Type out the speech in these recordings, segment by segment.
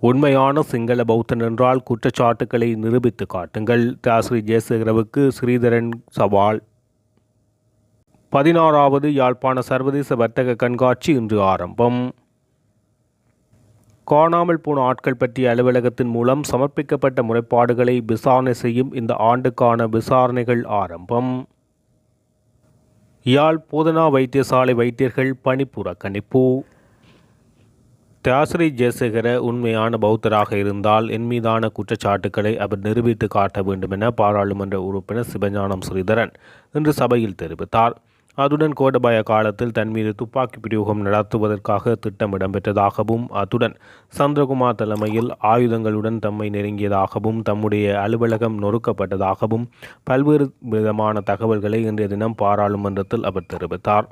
உண்மையான சிங்கள பௌத்தன் என்றால் குற்றச்சாட்டுக்களை நிரூபித்து காட்டுங்கள். தாஸ்ரீ ஜெயசேகரவுக்கு ஸ்ரீதரன் சவால். பதினாறாவது யாழ்ப்பாண சர்வதேச வர்த்தக கண்காட்சி இன்று ஆரம்பம். காணாமல் போன ஆட்கள் பற்றிய அலுவலகத்தின் மூலம் சமர்ப்பிக்கப்பட்ட முறைப்பாடுகளை விசாரணை செய்யும் இந்த ஆண்டுக்கான விசாரணைகள் ஆரம்பம். யாழ் போதனா வைத்தியசாலை வைத்தியர்கள் பணிப்புறக்கணிப்பு தியாசிரி ஜெயசேகர உண்மையான பௌத்தராக இருந்தால் என் மீதான குற்றச்சாட்டுக்களை அவர் நிரூபித்து காட்ட வேண்டும் என பாராளுமன்ற உறுப்பினர் சிவஞானம் ஸ்ரீதரன் இன்று சபையில் தெரிவித்தார். அதுடன் கோடபாய காலத்தில் தன் மீது துப்பாக்கி பிரயோகம் நடத்துவதற்காக திட்டம் இடம்பெற்றதாகவும் அத்துடன் சந்திரகுமார் தலைமையில் ஆயுதங்களுடன் தம்மை நெருங்கியதாகவும் தம்முடைய அலுவலகம் நொறுக்கப்பட்டதாகவும் பல்வேறு விதமான தகவல்களை இன்றைய தினம் பாராளுமன்றத்தில் அவர் தெரிவித்தார்.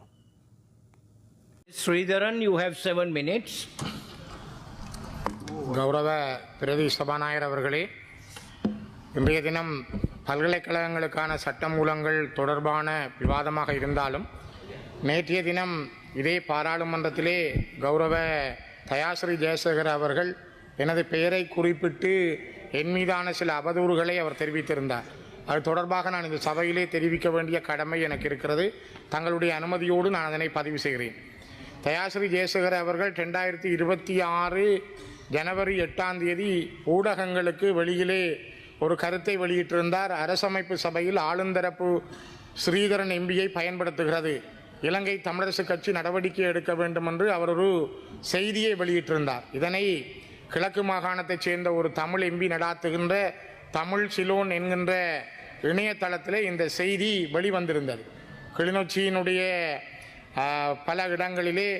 Sridharan you have seven minutes கௌரவ பிரதி சபாநாயகர் அவர்களே இன்றைய தினம் பல்கலைக்கழகங்களுக்கான சட்டமூலங்கள் தொடர்பான விவாதமாக இருந்தாலும் நேற்றைய தினம் இதே பாராளுமன்றத்திலே கௌரவ தயாஸ்ரீ ஜெயசேகர் அவர்கள் எனது பெயரை குறிப்பிட்டு என் மீதான சில அவதூறுகளை அவர் தெரிவித்திருந்தார். அது தொடர்பாக நான் இந்த சபையிலே தெரிவிக்க வேண்டிய கடமை எனக்கு இருக்கிறது. தங்களுடைய அனுமதியோடு நான் அதனை பதிவு செய்கிறேன். தயாஸ்ரீ ஜெயசேகர் அவர்கள் ரெண்டாயிரத்தி இருபத்தி ஆறு ஜனவரி எட்டாம் தேதி ஊடகங்களுக்கு வெளியிலே ஒரு கருத்தை வெளியிட்டிருந்தார். அரசமைப்பு சபையில் ஆளுந்தரப்பு ஸ்ரீதரன் எம்பியை பயன்படுத்துகிறது. இலங்கை தமிழரசு கட்சி நடவடிக்கை எடுக்க வேண்டும் என்று அவர் ஒரு செய்தியை வெளியிட்டிருந்தார். இதனை கிழக்கு மாகாணத்தைச் சேர்ந்த ஒரு தமிழ் எம்பி நடாத்துகின்ற தமிழ் சிலோன் என்கின்ற இணையதளத்தில் இந்த செய்தி வெளிவந்திருந்தது. கிளிநொச்சியினுடைய பல இடங்களிலே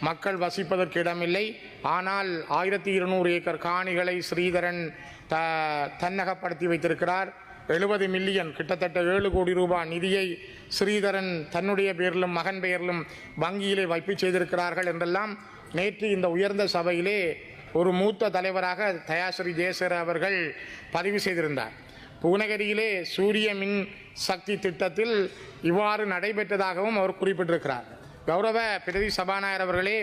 மக்கள் வசிப்பதற்கு இடமில்லை. ஆனால் ஆயிரத்தி இருநூறு ஏக்கர் காணிகளை ஸ்ரீதரன் த தன்னகப்படுத்தி வைத்திருக்கிறார். எழுபது மில்லியன் கிட்டத்தட்ட ஏழு கோடி ரூபாய் நிதியை ஸ்ரீதரன் தன்னுடைய பெயரிலும் மகன் பெயரிலும் வங்கியிலே வைப்பு செய்திருக்கிறார்கள் என்றெல்லாம் நேற்று இந்த உயர்ந்த சபையிலே ஒரு மூத்த தலைவராக தயாஸ்ரீ ஜெயசேகர் அவர்கள் பதிவு செய்திருந்தார். புவனகிரியிலே சூரிய மின் சக்தி திட்டத்தில் இவ்வாறு நடைபெற்றதாகவும் அவர் குறிப்பிட்டிருக்கிறார். கௌரவ பிரதி சபாநாயகர் அவர்களே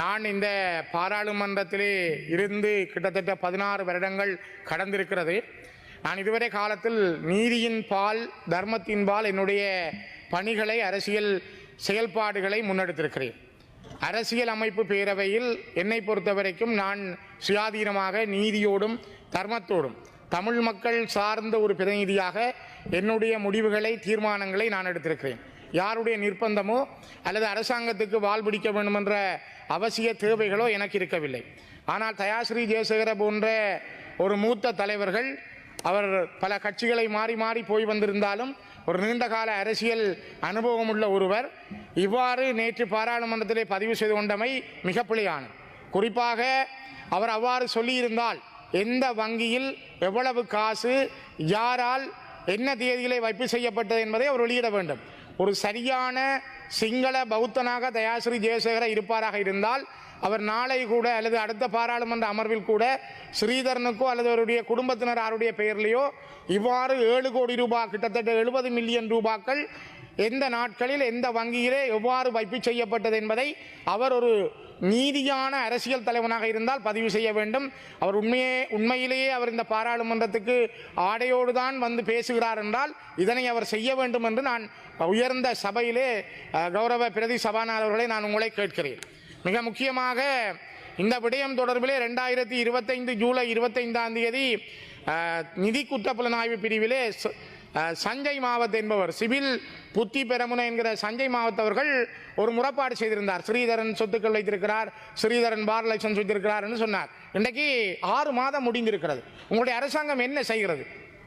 நான் இந்த பாராளுமன்றத்திலே இருந்து கிட்டத்தட்ட பதினாறு வருடங்கள் கடந்திருக்கிறது. நான் இதுவரை காலத்தில் நீதியின் பால் தர்மத்தின் பால் என்னுடைய பணிகளை அரசியல் செயல்பாடுகளை முன்னெடுத்திருக்கிறேன். அரசியல் அமைப்பு பேரவையில் என்னை பொறுத்தவரைக்கும் நான் சுயாதீனமாக நீதியோடும் தர்மத்தோடும் தமிழ் மக்கள் சார்ந்த ஒரு பிரதிநிதியாக என்னுடைய முடிவுகளை தீர்மானங்களை நான் எடுத்திருக்கிறேன். யாருடைய நிர்பந்தமோ அல்லது அரசாங்கத்துக்கு வால் பிடிக்க வேண்டுமென்ற அவசிய தேவைகளோ எனக்கு இருக்கவில்லை. ஆனால் தயாஸ்ரீ ஜெயசேகர போன்ற ஒரு மூத்த தலைவர்கள் அவர் பல கட்சிகளை மாறி மாறி போய் வந்திருந்தாலும் ஒரு நீண்டகால அரசியல் அனுபவம் உள்ள ஒருவர் இவ்வாறு நேற்று பாராளுமன்றத்திலே பதிவு செய்து கொண்டமை மிக பிழையானது. குறிப்பாக அவர் அவ்வாறு சொல்லியிருந்தால் எந்த வங்கியில் எவ்வளவு காசு யாரால் என்ன தேதியிலே வைப்பு செய்யப்பட்டது என்பதை அவர் வெளியிட வேண்டும். ஒரு சரியான சிங்கள பௌத்தனாக தயாஸ்ரீ ஜெயசேகர இருப்பாராக இருந்தால் அவர் நாளை கூட அல்லது அடுத்த பாராளுமன்ற அமர்வில் கூட ஸ்ரீதரனுக்கோ அல்லது அவருடைய குடும்பத்தினர் ஆருடைய பெயர்லேயோ இவ்வாறு ஏழு கோடி ரூபாய் கிட்டத்தட்ட எழுபது மில்லியன் ரூபாக்கள் எந்த நாட்களில் எந்த வங்கியிலே எவ்வாறு வைப்பு செய்யப்பட்டது என்பதை அவர் ஒரு நீதியான அரசியல் தலைவனாக இருந்தால் பதிவு செய்ய வேண்டும். அவர் உண்மையே உண்மையிலேயே அவர் இந்த பாராளுமன்றத்துக்கு ஆடையோடு தான் வந்து பேசுகிறார் என்றால் இதனை அவர் செய்ய வேண்டும் என்று நான் உயர்ந்த சபையிலே கௌரவ பிரதி சபாநாயகர்களை நான் உங்களை கேட்கிறேன். மிக முக்கியமாக இந்த விடயம் தொடர்பிலே ரெண்டாயிரத்தி இருபத்தைந்து ஜூலை இருபத்தைந்தாம் தேதி நிதி குற்றப்புலனாய்வு பிரிவிலே சஞ்சய் மாவத் என்பவர் சிவில் புத்தி பெரமுன என்கிற சஞ்சய் மாவத் அவர்கள் ஒரு முறைப்பாடு செய்திருந்தார். ஸ்ரீதரன் சொத்துக்கள் வைத்திருக்கிறார் ஸ்ரீதரன் பார் லைசன்ஸ் வைத்திருக்கிறார் என்று சொன்னார். இன்றைக்கு ஆறு மாதம் முடிந்திருக்கிறது. உங்களுடைய அரசாங்கம் என்ன செய்கிறது?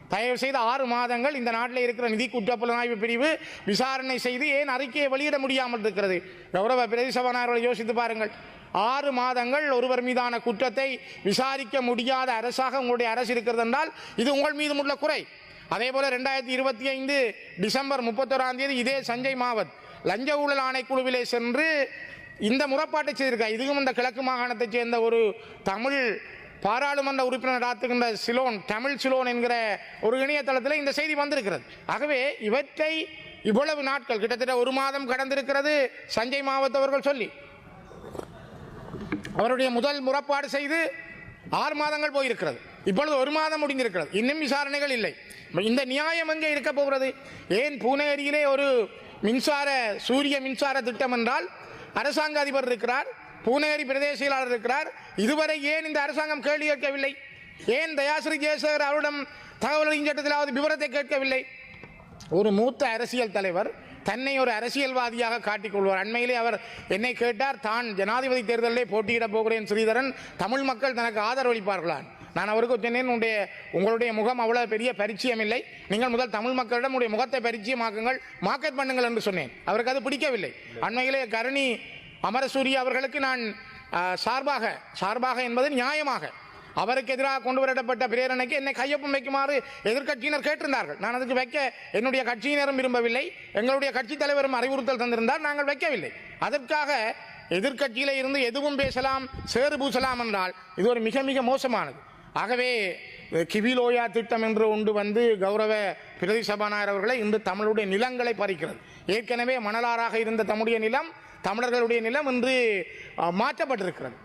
தயவு செய்து ஆறு மாதங்கள் இந்த நாட்டில் இருக்கிற நிதி குற்றப்புலனாய்வு பிரிவு விசாரணை செய்து ஏன் அறிக்கையை வெளியிட முடியாமல் இருக்கிறது? கௌரவ பிரதி சபாநாயகர்களை யோசித்து பாருங்கள். ஆறு மாதங்கள் ஒருவர் மீதான குற்றத்தை விசாரிக்க முடியாத அரசாக உங்களுடைய அரசு இருக்கிறது என்றால் இது உங்கள் மீதும் உள்ள குறை. அதே போல ரெண்டாயிரத்தி இருபத்தி ஐந்து டிசம்பர் முப்பத்தோராம் தேதி இதே சஞ்சய் மாவத் லஞ்ச ஊழல் ஆணைக்குழுவிலே சென்று இந்த முறைப்பாட்டை செய்திருக்கார். இதுவும் இந்த கிழக்கு மாகாணத்தைச் சேர்ந்த ஒரு தமிழ் பாராளுமன்ற உறுப்பினர் நடாத்துகின்ற சிலோன் தமிழ் சிலோன் என்கிற ஒரு இணையதளத்தில் இந்த செய்தி வந்திருக்கிறது. ஆகவே இவற்றை இவ்வளவு நாட்கள் கிட்டத்தட்ட ஒரு மாதம் கடந்திருக்கிறது சஞ்சய் மாவத் அவர்கள் சொல்லி. அவருடைய முதல் முறைப்பாடு செய்து ஆறு மாதங்கள் போயிருக்கிறது. இப்பொழுது ஒரு மாதம் முடிந்திருக்கிறது. இன்னும் விசாரணைகள் இல்லை. இந்த நியாயம் எங்கே இருக்க போகிறது? ஏன் பூனேரியிலே ஒரு மின்சார சூரிய மின்சார திட்டம் என்றால் அரசாங்க அதிபர் இருக்கிறார் பூனேரி பிரதேச செயலாளர் இருக்கிறார். இதுவரை ஏன் இந்த அரசாங்கம் கேள்வி கேட்கவில்லை? ஏன் தயாஸ்ரீ ஜெயசேகர் அவரிடம் தகவல் அறியும் சட்டத்திலாவது விவரத்தை கேட்கவில்லை? ஒரு மூத்த அரசியல் தலைவர் தன்னை ஒரு அரசியல்வாதியாக காட்டிக்கொள்வார் அண்மையிலே அவர் என்னை கேட்டார் தான் ஜனாதிபதி தேர்தலிலே போட்டியிடப் போகிறேன் ஸ்ரீதரன். தமிழ் மக்கள் தனக்கு ஆதரவளிப்பார்களான் நான் அவருக்கு சொன்னேன் உன்னுடைய உங்களுடைய முகம் அவ்வளவு பெரிய பரிச்சயம் இல்லை. நீங்கள் முதல் தமிழ் மக்களிடம் உடைய முகத்தை பரிச்சயமாக்குங்கள் மார்க்கெட் பண்ணுங்கள் என்று சொன்னேன். அவருக்கு அது பிடிக்கவில்லை. அண்மையிலே கருணி அமரசூரி அவர்களுக்கு நான் சார்பாக சார்பாக என்பது நியாயமாக. அவருக்கு எதிராக கொண்டு வரப்பட்ட பிரேரணைக்கு என்னை கையொப்பம் வைக்குமாறு எதிர்க்கட்சியினர் கேட்டிருந்தார்கள். நான் அதுக்கு வைக்க என்னுடைய கட்சியினரும் விரும்பவில்லை. எங்களுடைய கட்சித் தலைவரும் அறிவுறுத்தல் தந்திருந்தால் நாங்கள் வைக்கவில்லை. அதற்காக எதிர்கட்சியில இருந்து எதுவும் பேசலாம் சேறு பூசலாம் என்றால் இது ஒரு மிக மிக மோசமானது. ஆகவே கிவிலோயா திட்டம் என்று ஒன்று வந்து கௌரவ பிரதி சபாநாயகர் அவர்களை இன்று தமிழுடைய நிலங்களை பறிக்கிறது. ஏற்கனவே மணலாறாக இருந்த தம்முடைய நிலம் தமிழர்களுடைய நிலம் இன்று மாற்றப்பட்டிருக்கிறது.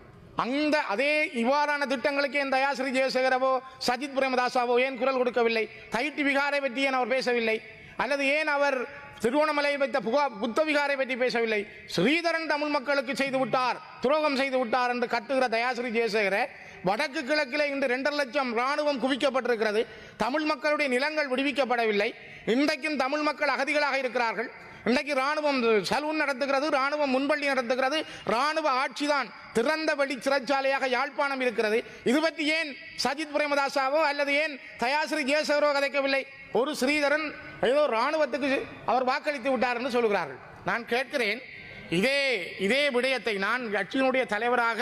அந்த அதே இவ்வாறான திட்டங்களுக்கு ஏன் தயாஸ்ரீ ஜெயசேகரவோ சஜித் பிரேமதாசாவோ ஏன் குரல் கொடுக்கவில்லை? தைட்டி விகாரை பற்றி ஏன் அவர் பேசவில்லை? அல்லது ஏன் அவர் திருவோணமலையில் வைத்த புகா புத்த விகாரை பற்றி பேசவில்லை? ஸ்ரீதரன் தமிழ் மக்களுக்கு செய்து விட்டார் துரோகம் செய்து விட்டார் என்று கட்டுகிற தயாஸ்ரீ ஜெயசேகரை வடக்கு கிழக்கில் இன்று இரண்டரை லட்சம் ராணுவம் குவிக்கப்பட்டிருக்கிறது. தமிழ் மக்களுடைய நிலங்கள் விடுவிக்கப்படவில்லை. இன்றைக்கும் தமிழ் மக்கள் அகதிகளாக இருக்கிறார்கள். இன்றைக்கு ராணுவம் சலூன் நடத்துகிறது ராணுவம் முன்பள்ளி நடத்துகிறது. ராணுவ ஆட்சிதான் திறந்த வழி சிறைச்சாலையாக யாழ்ப்பாணம் இருக்கிறது. இது பற்றி ஏன் சஜித் பிரேமதாசாவோ அல்லது ஏன் தயாசிரி ஜெயசேகரோ கதைக்கவில்லை? ஒரு ஸ்ரீதரன் ஏதோ ராணுவத்துக்கு அவர் வாக்களித்து விட்டார் என்று சொல்கிறார்கள் நான் கேட்கிறேன் இதே இதே விடயத்தை நான் கட்சியினுடைய தலைவராக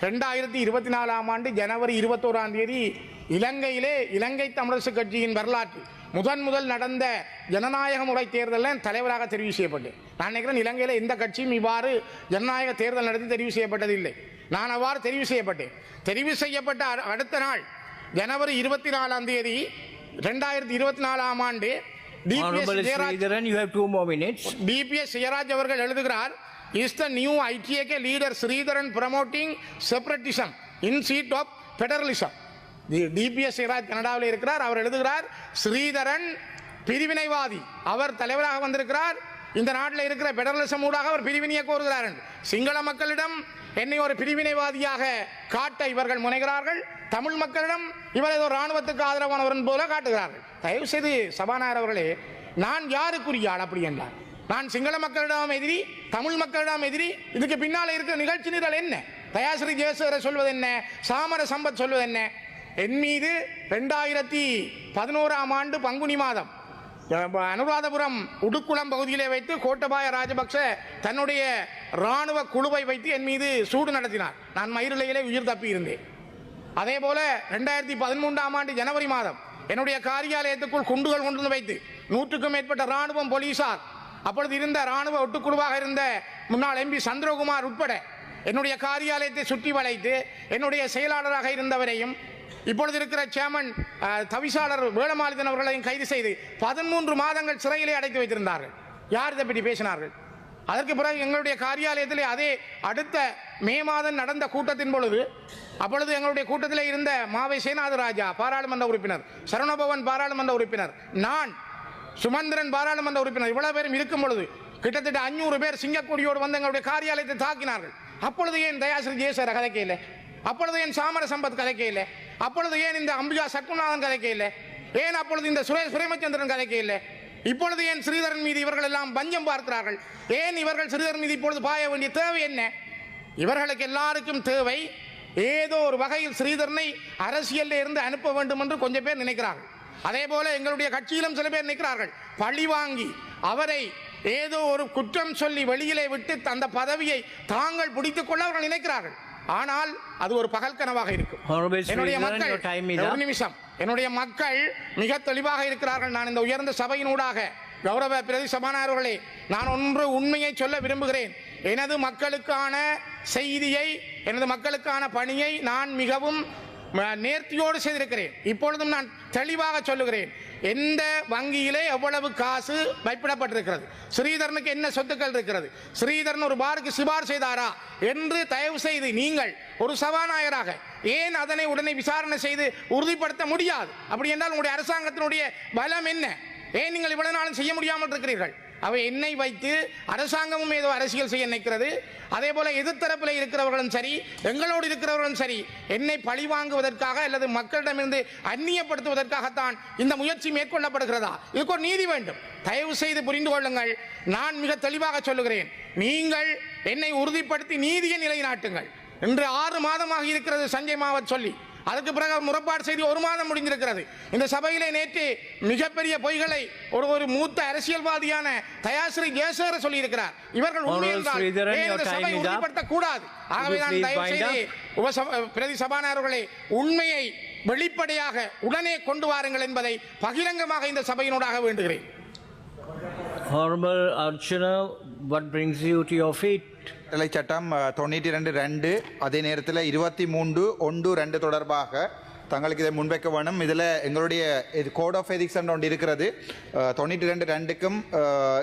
ரெண்டாயிரத்தி இருபத்தி நாலாம் ஆண்டு ஜனவரி இருபத்தோராம் தேதி இலங்கையிலே இலங்கை தமிழரசு கட்சியின் வரலாற்று முதன் முதல் நடந்த ஜனநாயக முறை தேர்தலில் தலைவராக தெரிவு செய்யப்பட்டேன். நான் நினைக்கிறேன் இலங்கையில் எந்த கட்சியும் இவ்வாறு ஜனநாயக தேர்தல் நடத்தி தெரிவு செய்யப்பட்டதில்லை. நான் அவ்வாறு தெரிவு செய்யப்பட்டேன். தெரிவு செய்யப்பட்ட அடுத்த நாள் ஜனவரி இருபத்தி நாலாம் தேதி ரெண்டாயிரத்தி இருபத்தி நாலாம் ஆண்டு You have two more minutes. DBS Jeyaraj அவர்கள் எழுதுகிறார் is the new ITAK leader Sridharan promoting separatism in seat of federalism DBS Jeyaraj கனடாவில் இருக்கிறார். அவர் எழுதுகிறார் ஸ்ரீதரன் பிரிவினைவாதி. அவர் தலைவராக வந்திருக்கிறார். இந்த நாட்டில் இருக்கிற பெடரலிசம் ஊடாக அவர் பிரிவினையை கோருகிறார். சிங்கள மக்களிடம் என்னை ஒரு பிரிவினைவாதியாக காட்ட இவர்கள் முனைகிறார்கள். தமிழ் மக்களிடம் இவர் ஏதோ ராணுவத்துக்கு ஆதரவானவரன் போல காட்டுகிறார்கள். தயவு செய்து சபாநாயகர் அவர்களே நான் யாருக்குரிய ஆள் அப்படி என்றார் நான் சிங்கள மக்களிடம் எதிரி தமிழ் மக்களிடம் எதிரி இதுக்கு பின்னால் இருக்கிற நிகழ்ச்சி நிரல் என்ன? தயாசிரி ஜெயசேகர சொல்வது என்ன? சாமர சம்பத் சொல்வது என்ன? என் மீது ரெண்டாயிரத்தி பதினோராம் ஆண்டு பங்குனி மாதம் அனுராதபுரம் உடுக்குளம் பகுதியிலே வைத்து கோட்டபாய ராஜபக்ச தன்னுடைய ராணுவ குழுவை வைத்து என் மீது சூடு நடத்தினார். நான் மயிரிழையிலே உயிர் தப்பி இருந்தேன் அதே போல ரெண்டாயிரத்தி பதிமூன்றாம் ஆண்டு ஜனவரி மாதம் என்னுடைய காரியாலயத்துக்குள் குண்டுகள் கொண்டு வந்து வைத்து நூற்றுக்கும் மேற்பட்ட ராணுவம் போலீசார் அப்பொழுது இருந்த ராணுவ ஒட்டுக்குழுவாக இருந்த முன்னாள் எம்பி சந்திரகுமார் உட்பட என்னுடைய காரியாலயத்தை சுற்றி வளைத்து என்னுடைய செயலாளராக இருந்தவரையும் இப்பொழுது இருக்கிற சேமன் தவிசாளர் வேளமாலிதன் அவர்களையும் கைது செய்து பதிமூன்று மாதங்கள் சிறையிலே அடைத்து வைத்திருந்தார்கள். யார் இதை பற்றி பேசினார்கள்? அதற்கு பிறகு எங்களுடைய காரியாலயத்திலே அதே அடுத்த மே மாதம் நடந்த கூட்டத்தின் பொழுது அப்பொழுது எங்களுடைய கூட்டத்தில் இருந்த மாவை சேனாத ராஜா பாராளுமன்ற உறுப்பினர் சரவணபவன் பாராளுமன்ற உறுப்பினர் நான் சுமந்திரன் பாராளுமன்ற உறுப்பினர் இவ்வளவு பேரும் இருக்கும் பொழுது கிட்டத்தட்ட அஞ்சூறு பேர் சிங்கக்குடியோடு வந்து எங்களுடைய காரியாலயத்தை தாக்கினார்கள். அப்பொழுது ஏன் தயாஸ்ரீ ஜெயசேர கதைக்கையில் அப்பொழுது ஏன் சாமர சம்பத் கதைக்கையில் அப்பொழுது ஏன் இந்த அம்பிகா சக்குநாதன் கதைக்கையில் இல்லை ஏன் அப்பொழுது இந்த சுரேஷ் சுரேமச்சந்திரன் கதைக்கையில் இப்பொழுது ஏன் ஸ்ரீதரன் மீது இவர்கள் எல்லாம் பஞ்சம் பார்க்கிறார்கள்? ஏன் இவர்கள் ஸ்ரீதரன் மீது இப்பொழுது பாய வேண்டிய தேவை என்ன? இவர்களுக்கு எல்லாருக்கும் தேவை ஏதோ ஒரு வகையில் ஸ்ரீதரனை அரசியலில் இருந்து அனுப்ப வேண்டும் என்று கொஞ்சம் பேர் நினைக்கிறார்கள். அதே போல எங்களுடைய கட்சியிலும் சில பேர் நிற்கிறார்கள். பழி வாங்கி அவரை ஏதோ ஒரு குற்றம் சொல்லி வெளியிலே விட்டு அந்த பதவியை தாங்கள் பிடித்துக் கொள்ள அவர்கள் நினைக்கிறார்கள். ஆனால் அது ஒரு பகல் கனவாக இருக்கும். என்னுடைய மக்கள் ஒரு. நிமிஷம். என்னுடைய மக்கள் மிக தெளிவாக இருக்கிறார்கள். நான் இந்த உயர்ந்த சபையினூடாக கௌரவ பிரதி சபாநாயகர்களே நான் ஒன்று உண்மையை சொல்ல விரும்புகிறேன். எனது மக்களுக்கான செய்தியை எனது மக்களுக்கான பணியை நான் மிகவும் நேர்த்தியோடு செய்திருக்கிறேன். இப்பொழுதும் நான் தெளிவாக சொல்லுகிறேன். எந்த வங்கியிலே எவ்வளவு காசு வைப்பிடப்பட்டிருக்கிறது? ஸ்ரீதரனுக்கு என்ன சொத்துக்கள் இருக்கிறது? ஸ்ரீதரன் ஒரு பாருக்கு சிபார் செய்தாரா? என்று தயவு செய்து நீங்கள் ஒரு சபாநாயகராக ஏன் அதனை உடனே விசாரணை செய்து உறுதிப்படுத்த முடியாது? அப்படி என்றால் உங்களுடைய அரசாங்கத்தினுடைய பலம் என்ன? ஏன் நீங்கள் இவ்வளவு நாளும் செய்ய முடியாமல் இருக்கிறீர்கள் அவை என்னை வைத்து அரசாங்கமும் ஏதோ அரசியல் செய்ய நினைக்கிறது. அதே போல எதிர்த்தரப்பில் இருக்கிறவர்களும் சரி எங்களோடு இருக்கிறவர்களும் சரி என்னை பழி வாங்குவதற்காக அல்லது மக்களிடமிருந்து அந்நியப்படுத்துவதற்காகத்தான் இந்த முயற்சி மேற்கொள்ளப்படுகிறதா? இதுக்கு ஒரு நீதி வேண்டும். தயவு செய்து புரிந்து கொள்ளுங்கள். நான் மிக தெளிவாக சொல்லுகிறேன். நீங்கள் என்னை உறுதிப்படுத்தி நீதியை நிலைநாட்டுங்கள். இன்று ஆறு மாதமாக இருக்கிறது சஞ்சய் மாவத் சொல்லி. அதுக்கு பிறகு முறைப்பாடு செய்து ஒரு மாதம் முடிந்திருக்கிறது. இந்த சபையிலே நேற்று மிகப்பெரிய பொய்களை ஒரு ஒரு மூத்த அரசியல்வாதியான தயாஸ்ரீ ஜெயசேகர சொல்லியிருக்கிறார். இவர்கள் உண்மை. உறுதிப்படுத்த கூடாது ஆகவே நான் please தயவு செய்து உபசப பிரதி சபாநாயகர்களே உண்மையை வெளிப்படையாக உடனே கொண்டு வாருங்கள் என்பதை பகிரங்கமாக இந்த சபையினூடாக வேண்டுகிறேன். Honorable Archana, what brings you to your feet? கட்டளை சட்டம் தொண்ணூற்றி ரெண்டு ரெண்டு அதே நேரத்தில் இருபத்தி மூன்று ஒன்று ரெண்டு தொடர்பாக தங்களுக்கு இதை முன்வைக்க வேணும். இதில் எங்களுடைய இது கோட் ஆஃப் எதிக்ஸ் ஒன்று இருக்கிறது. தொண்ணூற்றி ரெண்டு ரெண்டுக்கும்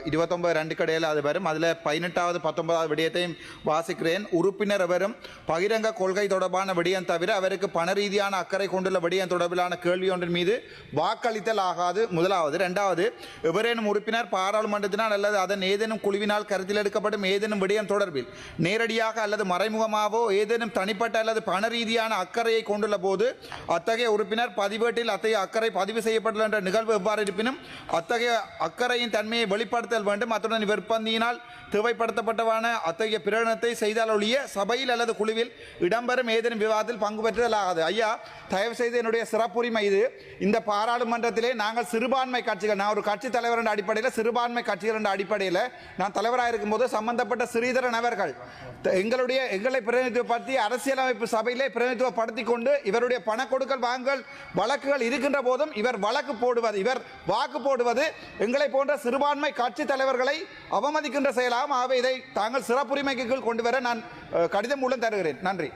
இருபத்தொம்பது ரெண்டுக்கு இடையில் அது வரும். அதில் பதினெட்டாவது பத்தொன்பதாவது விடயத்தையும் வாசிக்கிறேன். உறுப்பினர் அவரும் பகிரங்க கொள்கை தொடர்பான விடயம் தவிர அவருக்கு பண ரீதியான அக்கறை கொண்டுள்ள விடயம் தொடர்பிலான கேள்வி ஒன்றின் மீது வாக்களித்தல் ஆகாது. முதலாவது. ரெண்டாவது எவரேனும் உறுப்பினர் பாராளுமன்றத்தினால் அல்லது அதன் ஏதேனும் குழுவினால் கருத்தில் எடுக்கப்படும் ஏதேனும் விடயம் தொடர்பில் நேரடியாக அல்லது மறைமுகமாகவோ ஏதேனும் தனிப்பட்ட அல்லது பண ரீதியான அக்கறையை கொண்டுள்ள போது அத்தகைய உறுப்பினர் பதிவேட்டில் அத்தகைய அக்கறை பதிவு செய்யப்பட்டுள்ள என்ற நிகழ்வு எவ்வாறு இருப்பினும் அத்தகைய அக்கறையின் தன்மையை வெளிப்படுத்தல் வேண்டும். அத்துடன் விற்பந்தியினால் தேவைப்படுத்தப்பட்டவான அத்தகைய பிரகடனத்தை செய்தால் ஒழிய சபையில் அல்லது குழுவில் இடம்பெறும் ஏதேனும் விவாதத்தில் பங்கு பெற்றுதல் ஆகாது ஐயா தயவு செய்து என்னுடைய சிறப்புரிமை இது. இந்த பாராளுமன்றத்திலே நாங்கள் சிறுபான்மை கட்சிகள் நான் ஒரு கட்சி தலைவர் என்ற அடிப்படையில் சிறுபான்மை கட்சிகள் என்ற அடிப்படையில் நான் தலைவராக இருக்கும்போது சம்பந்தப்பட்ட ஸ்ரீதரன் அவர்கள் த- எங்களுடைய எங்களை பிரதிநிதித்துவப்படுத்தி அரசியலமைப்பு சபையிலே பிரதிநிதித்துவப்படுத்தி கொண்டு இவருடைய பண கொடுக்கல் வாங்கல் வழக்குகள் இருக்கின்ற போதும் இவர் வழக்கு போடுவது இவர் வாக்கு போடுவது எங்களை போன்ற சிறுபான்மை கட்சி தலைவர்களை அவமதிக்கின்ற செயலாகும் ஆகவே இதை தாங்கள் சிறப்புரிமைக்கு கீழ் கொண்டு வர நான் கடிதம் மூலம் தருகிறேன் நன்றி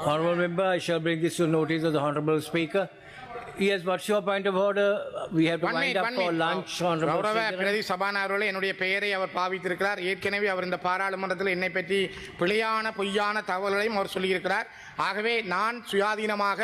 Honorable member, I shall bring this to notice of the Honorable Speaker. Of order? We have to One wind minute, up one for minute. lunch, Honorable கௌரவ. பிரதி சபாநாயகர்களே என்னுடைய பெயரை அவர் பாவித்திருக்கிறார் ஏற்கனவே அவர் இந்த பாராளுமன்றத்தில் என்னை பற்றி பிழையான பொய்யான தகவல்களையும் அவர் சொல்லியிருக்கிறார் ஆகவே நான் சுயாதீனமாக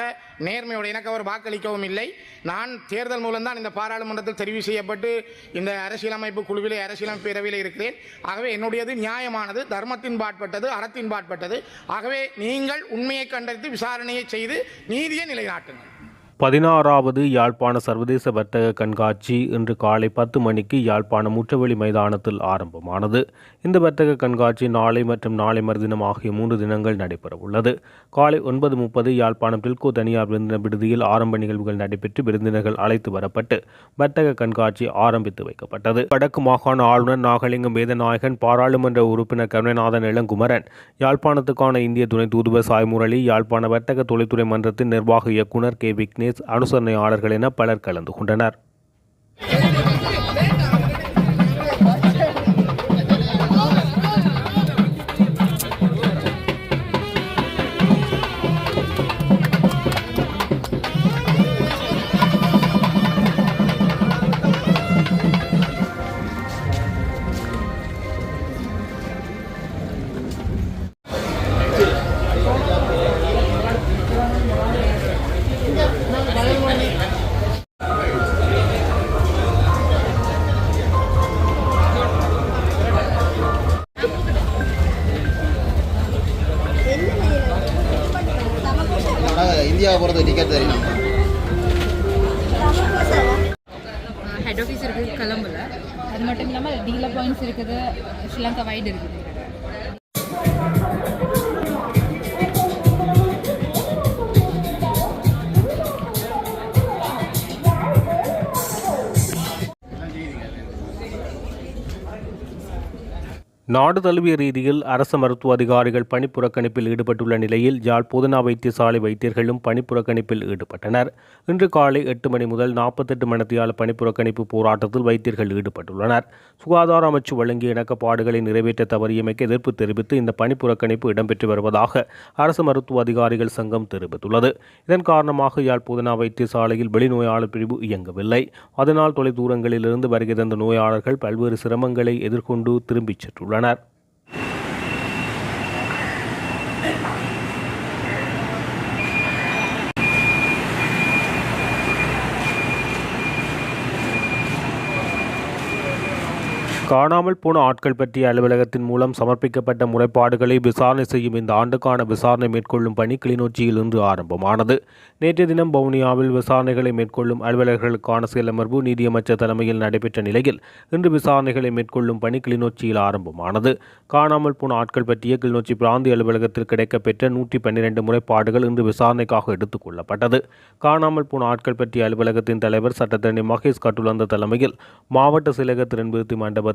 நேர்மையோடு எனக்கு அவர் வாக்களிக்கவும் இல்லை நான் தேர்தல் மூலம்தான் இந்த பாராளுமன்றத்தில் தெரிவு செய்யப்பட்டு இந்த அரசியலமைப்பு குழுவிலே அரசியலமைப்பு பேரவையில் இருக்கிறேன் ஆகவே என்னுடையது நியாயமானது தர்மத்தின் பாட்பட்டது அறத்தின் பாட்பட்டது ஆகவே நீங்கள் உண்மையை கண்டறிந்து விசாரணையை செய்து நீதியை நிலைநாட்டுங்கள் பதினாறாவது யாழ்ப்பாண சர்வதேச வர்த்தக கண்காட்சி இன்று காலை பத்து மணிக்கு யாழ்ப்பாணம் முற்றவெளி மைதானத்தில் ஆரம்பமானது. இந்த வர்த்தக கண்காட்சி நாளை மற்றும் நாளை மறுதினம் ஆகிய மூன்று தினங்கள் நடைபெறவுள்ளது. காலை ஒன்பது முப்பது யாழ்ப்பாணம் டில்கோ தனியார் விருந்தினர் விடுதியில் ஆரம்ப நிகழ்வுகள் நடைபெற்று விருந்தினர்கள் அழைத்து வரப்பட்டு வர்த்தக கண்காட்சி ஆரம்பித்து வைக்கப்பட்டது. வடக்கு மாகாண ஆளுநர் நாகலிங்கம் வேதநாயகன் பாராளுமன்ற உறுப்பினர் கருணநாதன் இளங்குமரன் யாழ்ப்பாணத்துக்கான இந்திய துணை தூதுவர் சாய் முரளி யாழ்ப்பாண வர்த்தக தொழில்துறை மன்றத்தின் நிர்வாக இயக்குனர் கே. விக்னேஷ் அனுசரணையாளர்கள் என பலர் கலந்து கொண்டனர். இந்தியாவை பொறுத்த டிக்கெட் தெரியும் ஹெட் ஆஃபீஸ் இருக்குது கொலம்பில் அது மட்டும் இல்லாமல் டீலர் பாயிண்ட்ஸ் இருக்குது ஸ்ரீலங்கா வைடு இருக்குது நாடு தழுவிய ரீதியில் அரச மருத்துவ அதிகாரிகள் பணிப்புறக்கணிப்பில் ஈடுபட்டுள்ள நிலையில் யாழ் போதனா வைத்தியசாலை வைத்தியர்களும் பணிப்புறக்கணிப்பில் ஈடுபட்டனர். இன்று காலை எட்டு மணி முதல் நாற்பத்தெட்டு மணித்தியால பணிப்புறக்கணிப்பு போராட்டத்தில் வைத்தியர்கள் ஈடுபட்டுள்ளனர். சுகாதார அமைச்சு வழங்கிய இணக்கப்பாடுகளை நிறைவேற்ற தவறியமைக்கு எதிர்ப்பு தெரிவித்து இந்த பணிப்புறக்கணிப்பு இடம்பெற்று வருவதாக அரசு மருத்துவ அதிகாரிகள் சங்கம் தெரிவித்துள்ளது. இதன் காரணமாக யாழ் போதனா வைத்தியசாலையில் வெளிநோயாளர் பிரிவு இயங்கவில்லை. அதனால் தொலைதூரங்களிலிருந்து வருகை தந்த நோயாளர்கள் பல்வேறு சிரமங்களை எதிர்கொண்டு திரும்பிச் சென்றுள்ளனர். runner காணாமல் போன ஆட்கள் பற்றிய அலுவலகத்தின் மூலம் சமர்ப்பிக்கப்பட்ட முறைப்பாடுகளை விசாரணை செய்யும் இந்த ஆண்டுக்கான விசாரணை மேற்கொள்ளும் பணி கிளிநொச்சியில் இன்று ஆரம்பமானது. நேற்று தினம் வவுனியாவில் விசாரணைகளை மேற்கொள்ளும் அலுவலர்களுக்கான செயலமர்வு நீதியமைச்சர் தலைமையில் நடைபெற்ற நிலையில் இன்று விசாரணைகளை மேற்கொள்ளும் பணி கிளிநொச்சியில் ஆரம்பமானது. காணாமல் போன ஆட்கள் பற்றிய கிளிநொச்சி பிராந்திய அலுவலகத்தில் கிடைக்கப்பெற்ற நூற்றி பன்னிரண்டு முறைப்பாடுகள் இன்று விசாரணைக்காக எடுத்துக் கொள்ளப்பட்டது. காணாமல் போன ஆட்கள் பற்றிய அலுவலகத்தின் தலைவர் சட்டத்தரணி மகேஷ் கட்டுலந்த தலைமையில் மாவட்ட செயலக திறன்பிருத்தி மண்டபத்தில்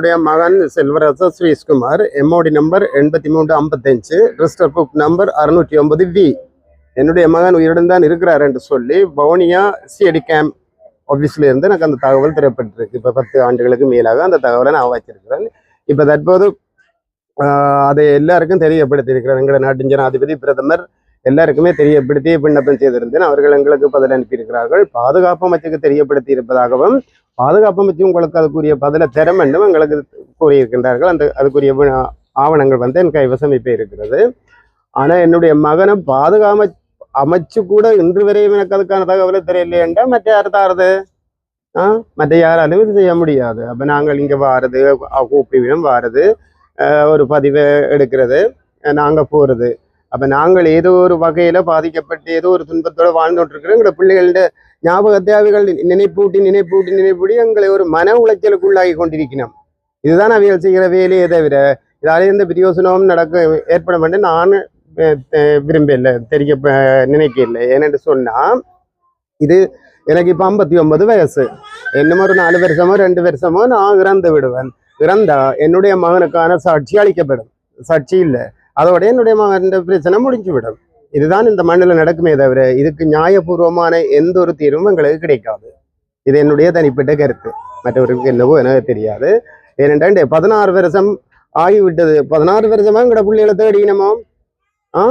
என்னுடைய மகன் செல்வராச ஸ்ரீஸ்குமார் எம்ஓடி நம்பர் எண்பத்தி மூன்று ஐம்பத்தஞ்சு ரிஜிஸ்டர் புக் நம்பர் அறுநூற்றி ஒன்பது வி என்னுடைய மகன் உயிருடன் தான் இருக்கிறார் என்று சொல்லி வவுனியா சிஎடி கேம்ப் ஆஃபீஸ்ல இருந்து எனக்கு அந்த தகவல் தரப்பட்டிருக்கு இப்போ பத்து ஆண்டுகளுக்கு மேலாக அந்த தகவலை நான் வச்சிருக்கிறேன் இப்போ தற்போது அதை எல்லாருக்கும் தெரியப்படுத்தியிருக்கிறேன். எங்களோட நாட்டின் ஜனாதிபதி பிரதமர் எல்லாருக்குமே தெரியப்படுத்தி விண்ணப்பம் செய்திருந்தேன். அவர்கள் எங்களுக்கு பதில் அனுப்பியிருக்கிறார்கள். பாதுகாப்பு அமைச்சுக்கு தெரியப்படுத்தி இருப்பதாகவும் பாதுகாப்பை பற்றி உங்களுக்கு அதுக்குரிய பதில தரும் என்றும் எங்களுக்கு கூறியிருக்கின்றார்கள். அந்த அதுக்குரிய ஆவணங்கள் வந்து என் கைவசம் இப்போ இருக்கிறது. ஆனால் என்னுடைய மகனை பாதுகாம அமைச்சு கூட இன்று வரையும் எனக்கு அதுக்கான தகவலை தெரியலையேண்டா மற்ற யார் தாருது? ஆ? மற்ற யாராலும் இது செய்ய முடியாது. அப்போ நாங்கள் இங்கே வாரது கூப்பிடுவிடம் வாரது அஹ், ஒரு பதிவை எடுக்கிறது நாங்கள் போகிறது அப்போ நாங்கள் ஏதோ ஒரு வகையில் பாதிக்கப்பட்டு ஏதோ ஒரு துன்பத்தோடு வாழ்ந்துட்டு இருக்கிறோம். எங்களோட பிள்ளைகளோட ஞாபக தேவைகள் நினைப்பூட்டி நினைப்பூட்டி நினைப்பூட்டி எங்களை ஒரு மன உளைச்சலுக்குள்ளாகி கொண்டிருக்கணும் இதுதான் அவைகள் செய்கிற வேலையே தவிர இதால எந்த பிரயோசனமும் நடக்க ஏற்பட வேண்டும் நான் விரும்பல தெரிய நினைக்கல ஏன்னு சொன்னால் இது எனக்கு இப்போ ஐம்பத்தி ஒன்பது வயசு. என்னமோ ஒரு நாலு வருஷமோ ரெண்டு வருஷமோ நான் இறந்து விடுவேன். இறந்தா என்னுடைய மகனுக்கான சாட்சி அளிக்கப்படும். சாட்சி இல்லை. அதோட என்னுடைய மகன் பிரச்சனை முடிஞ்சு விடும் இதுதான் இந்த மண்ணில் நடக்குமே தவிர இதுக்கு நியாயபூர்வமான எந்த ஒரு தீர்வும் எங்களுக்கு கிடைக்காது. இது என்னுடைய தனிப்பட்ட கருத்து. மற்றவருக்கு என்னவோ எனக்கு தெரியாது. ஏனென்றால் பதினாறு வருஷம் ஆகிவிட்டது. பதினாறு வருஷமா எங்களோட பிள்ளைகளை தேடினமோ ஆ?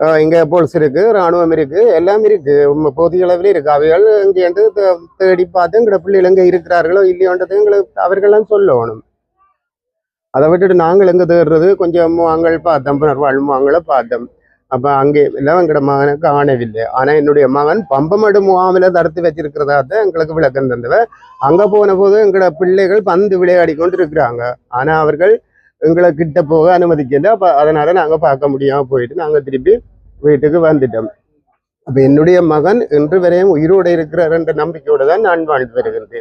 இங்கே இங்க போலீஸ் இருக்கு ராணுவம் இருக்கு எல்லாம் இருக்கு. போதிய அளவில் இருக்கு. அவைகள் இங்கேருந்து தேடி பார்த்து எங்களோட பிள்ளைகள் எங்கே இருக்கிறார்களோ இல்லையோன்றது எங்களுக்கு அவர்கள்லாம் சொல்லணும். அதை விட்டுட்டு நாங்கள் எங்கே தேடுறது? கொஞ்சம் வாங்கள் பார்த்தோம் புனர்வாழ் முகாங்களை பார்த்தோம் அப்ப அங்கே எல்லாம் எங்களோட மகனை காணவில்லை ஆனா என்னுடைய மகன் பம்பமடு முகாமில் தடுத்து வச்சிருக்கிறதா தான் எங்களுக்கு விளக்கம் தந்தவர். அங்க போன போது எங்களோட பிள்ளைகள் பந்து விளையாடி கொண்டு இருக்கிறாங்க ஆனா அவர்கள் எங்களை கிட்ட போக அனுமதிக்கல. அப்ப அதனால நாங்க பார்க்க முடியாம போயிட்டு நாங்க திருப்பி வீட்டுக்கு வந்துட்டோம். அப்ப என்னுடைய மகன் இன்று வரையும் உயிரோடு இருக்கிறார் என்ற நம்பிக்கையோடு தான் நான் வாழ்ந்து வருகின்றேன்